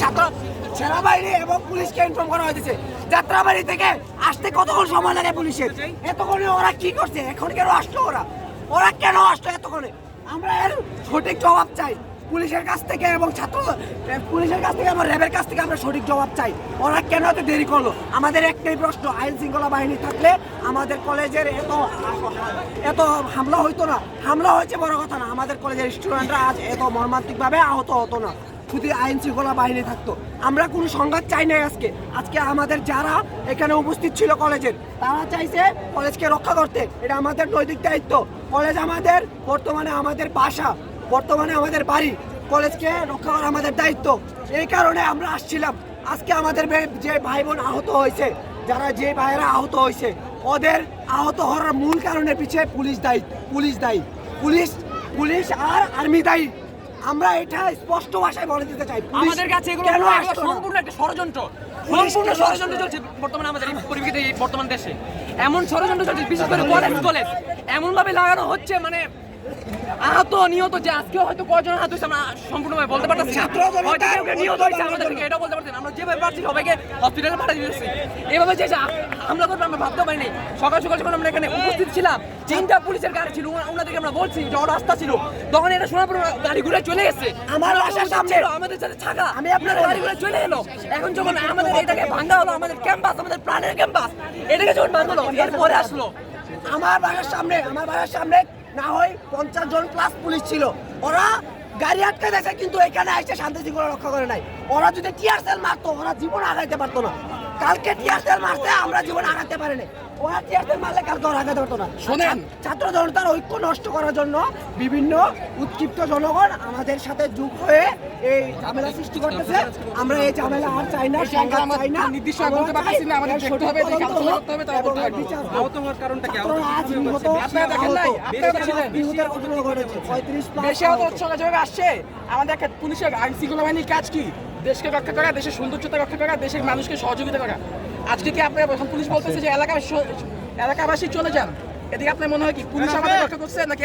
ছাত্র সেনাবাহিনী এবং পুলিশকে ইনফর্ম করা হয়েছে যাত্রাবাড়ি থেকে আসতে কতক্ষণ সময় লাগে পুলিশের? এতক্ষণে ওরা কি করছে? এখন কেন আসলো ওরা? ওরা কেন আসলো এতক্ষণে? আমরা এর সঠিক জবাব চাই। পুলিশের কাছ থেকে এবং ছাত্র পুলিশের কাছ থেকে এবং র্যাবের কাছ থেকে আমরা সঠিক জবাব চাই। ওরা কেন এত দেরি করল? আমাদের একটাই প্রশ্ন, আইন শৃঙ্খলা বাহিনী থাকলে আমাদের কলেজের এত এত হামলা হইতো না। হামলা হয়েছে বড় কথা না, আমাদের কলেজের স্টুডেন্টরা আজ এত মর্মান্তিকভাবে আহত হতো না। শুধু আইন শৃঙ্খলা বাহিনী থাকতো। আমরা কোনো সংঘাত চাই নাই আজকে। আজকে আমাদের যারা এখানে উপস্থিত ছিল কলেজের, তারা চাইছে কলেজকে রক্ষা করতে। এটা আমাদের নৈতিক দায়িত্ব। কলেজ আমাদের, বর্তমানে আমাদের বাসা, বর্তমানে আমাদের বাড়ি। কলেজকে রক্ষা করা আমাদের দায়িত্ব। এই কারণে আমরা আসছিলাম। আজকে আমাদের যে ভাই বোন আহত হয়েছে, যারা যে ভাইয়েরা আহত হয়েছে, ওদের আহত হওয়ার মূল কারণের পিছিয়ে পুলিশ দায়ী পুলিশ দায়ী। পুলিশ পুলিশ আর আর্মি দায়ী। আমরা এটা স্পষ্ট ভাষায় বলে দিতে চাই। আমাদের কাছে এগুলো সম্পূর্ণ একটা ষড়যন্ত্র। সম্পূর্ণ ষড়যন্ত্র চলছে বর্তমানে আমাদের এই পরিপ্রেক্ষিতে এই বর্তমান দেশে। এমন ষড়যন্ত্র চলছে বিশেষ করে কলেজ কলেজ এমন ভাবে লাগানো হচ্ছে মানে আহত নিহত যে আজকে হয়তো কয়জন আহত হয়েছে আমরা সম্পূর্ণভাবে বলতে পারতেছি না। ছাত্র নিহত হয়েছে আমাদের থেকে এটাও বলতে পারছি না। আমরা যেভাবে পারছি সবাইকে হসপিটালে পাঠিয়ে দিয়েছি। এভাবে যে হামলা করবে আমরা ভাবতে পারিনি। সকাল সকাল যখন আমরা এখানে উপস্থিত ছিলাম তিনটা পুলিশের গাড়ি ছিল ওনা- ওনাদেরকে আমরা বলছি যে ওর রাস্তা ছিল। তখন এটা শোনার পর ওরা গাড়ি ঘুরে চলে গেছে আমার বাসার সামনে। আমাদের সাথে ছাগা আমি আপনার গাড়ি ঘুরে চলে এলো। এখন যখন আমাদের এটাকে ভাঙা হলো আমাদের ক্যাম্পাস আমাদের প্রাণের ক্যাম্পাস এটাকে যখন ভাঙলো এরপরে আসলো। আমার বাসার সামনে আমার বাসার সামনে না হয় পঞ্চাশ জন প্লাস পুলিশ ছিল। ওরা গাড়ি আটকে দেখে কিন্তু এখানে এসে শান্তি শৃঙ্খলা রক্ষা করে নাই। ওরা যদি টিয়ার সেল মারতো ওরা জীবন আগাইতে পারতো না। কালকে টিয়ার সেল মারতে আমরা জীবন আগাতে পারিনি ওরা টিয়ার সেল মারলে কালকে ওরা আগাতে পারতো না। শোনেন। ছাত্র জনতার ঐক্য নষ্ট করার জন্য বিভিন্ন উৎক্ষিপ্ত জনগণ আমাদের সাথে যুগ হয়ে এই ঝামেলা সৃষ্টি করতেছে। আমরা এই ঝামেলা আর চাই না সংঘাত চাই না। নির্দিষ্ট না, আমাদের দেখতে হবে, করতে হবে। আহত হওয়ার কারণটা কি? আজ নিহত আপনারা দেখেন নাই? আপনারা। নিহতের ঘটনা ঘটেছে। পঁয়ত্রিশ দেশে হয়তো উৎসব যেভাবে আসছে আমাদের একটা পুলিশের আইন শৃঙ্খলা বাহিনীর কাজ কি? দেশকে রক্ষা করা দেশের সৌন্দর্যতা রক্ষা করা দেশের মানুষকে সহযোগিতা করা। আজকে কি আপনার পুলিশ বলতেছে যে এলাকাবাসী এলাকাবাসী চলে যান? এদিকে আপনার মনে হয় কি পুলিশ আমাদের রক্ষা করছে নাকি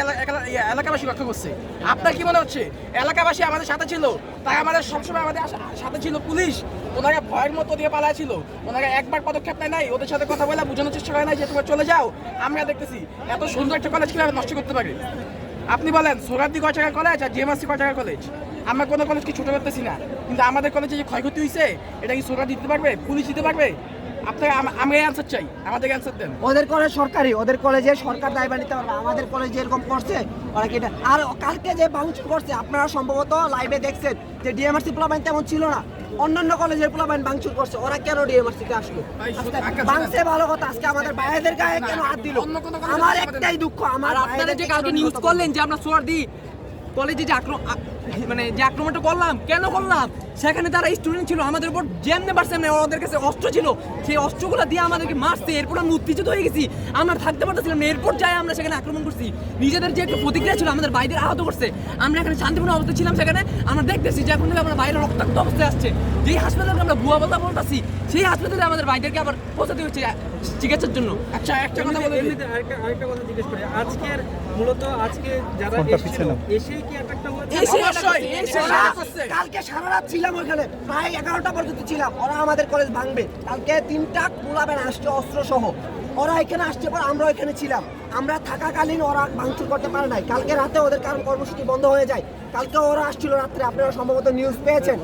ইয়া, এলাকাবাসী রক্ষা করছে? আপনার কি মনে হচ্ছে? এলাকাবাসী আমাদের সাথে ছিল তাই আমাদের সবসময় আমাদের সাথে ছিল পুলিশ। ওনারা ভয়ের মতো দিয়ে পালায় ছিল। ওনারা একবার পদক্ষেপ নেয় নাই ওদের সাথে কথা বলে বোঝানোর চেষ্টা করে নাই যে তোমরা চলে যাও। আমরা দেখতেছি এত সুন্দর একটা কলেজ কীভাবে নষ্ট করতে পারে? আপনি বলেন সোরাদি কয় টাকার কলেজ আর জেএমআসি কয় টাকার কলেজ আমরা কোনো কলেজকে ছোট করতেছি না। কিন্তু আমাদের কলেজে যে ক্ষয়ক্ষতি হয়েছে এটা কি সোরা দিতে পারবে? পুলিশ দিতে পারবে? আপনাকে আম- আমরা অ্যান্সার চাই আমাদের অ্যান্সার দেন। ওদের কলেজ সরকারি ওদের কলেজে সরকার নিতে পারবে আমাদের কলেজে এরকম করছে ওরা কি আর কালকে যে বাউন্স করছে আপনারা সম্ভবত লাইভে দেখছেন যে ডিএমআরসি প্লাবাইন তেমন ছিল না। অন্যান্য কলেজের প্লাবাইন ভাঙচুর করছে। ওরা কেন ডিএমআরসি তে আসলো? ভাঙছে ভালো কথা। আজকে আমাদের ভাইদের গায়ে কেন হাত দিল? আমার একটাই দুঃখ আমার আপনারা যে কালকে নিউজ করলেন যে আমরা সোয়ার দিই কলেজে যে আক্রমণ মানে যে আক্রমণটা করলাম কেন করলাম? সেখানে তারা স্টুডেন্ট ছিল আমাদের উপর যেমনে পারছে ওদের কাছে অস্ত্র ছিল। সেই অস্ত্রগুলো দিয়ে আমাদেরকে মারছে এরপর আমরা উত্তেজিত হয়ে গেছি। আমরা থাকতে পারতেছিলাম না এরপর যাই আমরা সেখানে আক্রমণ করছি। নিজেদের যে একটু প্রতিক্রিয়া ছিল আমাদের বাইদের আহত করছে। আমরা এখানে শান্তিপূর্ণ অবস্থা ছিলাম সেখানে আমরা দেখতেছি যে এখন থেকে আমরা বাইরে রক্তাক্ত অবস্থায় আসছে। যেই হাসপাতালে আমরা ভুয়া বলতে বলতেছি সেই হাসপাতালে আমাদের বাইদেরকে আবার পৌঁছাতে হচ্ছে চিকিৎসার জন্য। আচ্ছা একটা কথা বলে আরেকটা কথা জিজ্ঞেস করি। আজকের মূলত আজকে যারা এসেছিল এসে কালকে সারা রাত ছিলাম ওখানে প্রায় এগারোটা পর্যন্ত ছিলাম। ওরা আমাদের কলেজ ভাঙবে। কালকে তিনটা পোলাবেন আসছে অস্ত্র সহ ওরা এখানে আসছে পর আমরা এখানে ছিলাম। আমরা থাকাকালীন ওরা ভাঙচুর করতে পারে নাই। কালকে রাতে ওদের কারণ কর্মসূচি বন্ধ হয়ে যায়? কালকে ওরা আসছিল রাত্রে আপনারা সম্ভবত নিউজ পেয়েছেন।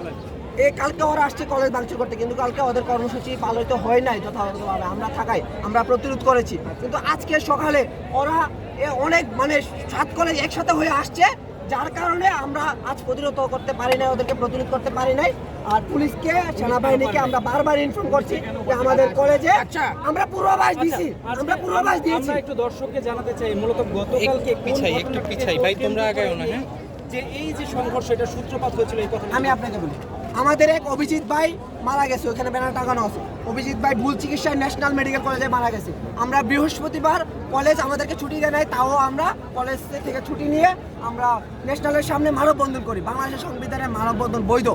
এই কালকে ওরা আসছে কলেজ ভাঙচুর করতে কিন্তু কালকে ওদের কর্মসূচি পালিত হয় নাই যথাযথভাবে। আমরা থাকাই আমরা প্রতিরোধ করেছি। কিন্তু আজকে সকালে ওরা এ অনেক মানে সাত কলেজ একসাথে হয়ে আসছে। যার কারণে আমরা আজ প্রতিরোধ করতে পারি নাই ওদেরকে প্রতিরোধ করতে পারি নাই আর পুলিশকে সেনাবাহিনীকে আমরা বারবার ইনফর্ম করছি যে আমাদের কলেজে আচ্ছা। আমরা পূর্বাভাস দিছি আমরা পূর্বাভাস দিয়েছি একটু দর্শককে জানাতে চাই মূলত গতকালকে পিছাই, একটু পিছাই, ভাই, তোমরা আগায়ও না, হ্যাঁ? যে এই যে সংঘর্ষ এটা সূত্রপাত হয়েছিল এই কথা আমি আপনাকে বলি আমাদের এক অভিজিৎ ভাই মারা গেছে ওখানে ব্যানার টাঙানো আছে। অভিজিৎ ভাই ভুল চিকিৎসায় ন্যাশনাল মেডিকেল কলেজে মারা গেছে। আমরা বৃহস্পতিবার কলেজ আমাদেরকে ছুটি দেয় নাই তাও আমরা কলেজ থেকে ছুটি নিয়ে আমরা ন্যাশনালের সামনে মানববন্ধন করি। বাংলাদেশের সংবিধানে মানববন্ধন বৈধ।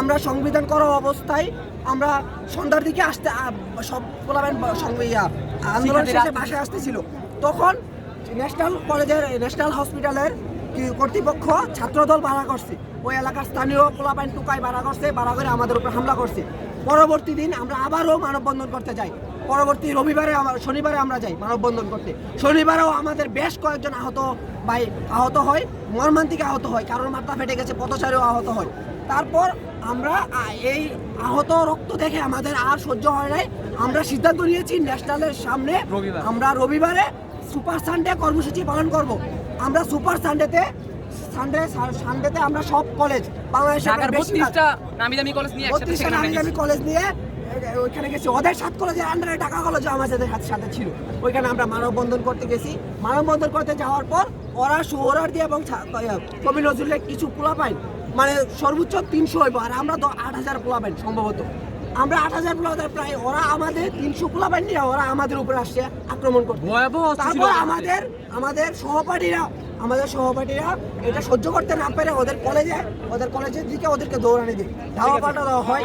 আমরা সংবিধান করা অবস্থায় আমরা সন্ধ্যার দিকে আসতে সব বলাবেন আন্দোলন শেষে বাসায় আসতেছিল। তখন ন্যাশনাল কলেজের ন্যাশনাল হসপিটালের কর্তৃপক্ষ ছাত্রদল ভাড়া করছে। ওই এলাকার স্থানীয় পোলাপাইন টুকাই ভাড়া করছে ভাড়া করে আমাদের উপর হামলা করছে। পরবর্তী দিন আমরা আবারও মানববন্ধন করতে যাই। পরবর্তী রবিবারে শনিবারে আমরা যাই মানববন্ধন করতে। শনিবারেও আমাদের বেশ কয়েকজন আহত ভাই আহত হয় মর্মান্তিক আহত হয় কারোর মাথা ফেটে গেছে পথচারীও আহত হয়। তারপর আমরা এই আহত রক্ত দেখে আমাদের আর সহ্য হয় নাই। আমরা সিদ্ধান্ত নিয়েছি ন্যাশনালের সামনে আমরা রবিবারে সুপার সানডে কর্মসূচি পালন করব। আমরা সুপার সানডেতে সানডে সানডেতে আমরা সব কলেজ বাংলাদেশের বত্রিশটা নামি দামি কলেজ নিয়ে বত্রিশটা নামি দামি কলেজ নিয়ে ওইখানে গেছি। ওদের সাত কলেজের আন্ডারে ঢাকা কলেজ আমাদের সাথে সাথে ছিল। ওইখানে আমরা মানববন্ধন করতে গেছি। মানববন্ধন করতে যাওয়ার পর ওরা সোহরার দিয়ে এবং কবি নজরুলের কিছু পোলা পাইন মানে সর্বোচ্চ তিনশো হইব। আর আমরা তো আট হাজার পোলা পাইন সম্ভবত। আমরা আট হাজার পোলা প্রায় ওরা আমাদের তিনশো পোলা নিয়ে ওরা আমাদের উপরে আসছে আক্রমণ ছিল তারপর আমাদের আমাদের সহপাঠীরা আমাদের সহপাঠীরা এটা সহ্য করতে না পেরে ওদের কলেজে ওদের কলেজের দিকে ওদেরকে দৌড়ানি দিই ধাওয়া পাল্টা দেওয়া হয়।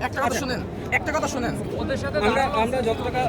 একটা কথা শুনেন একটা কথা শুনেন। আমরা আমরা যত টাকা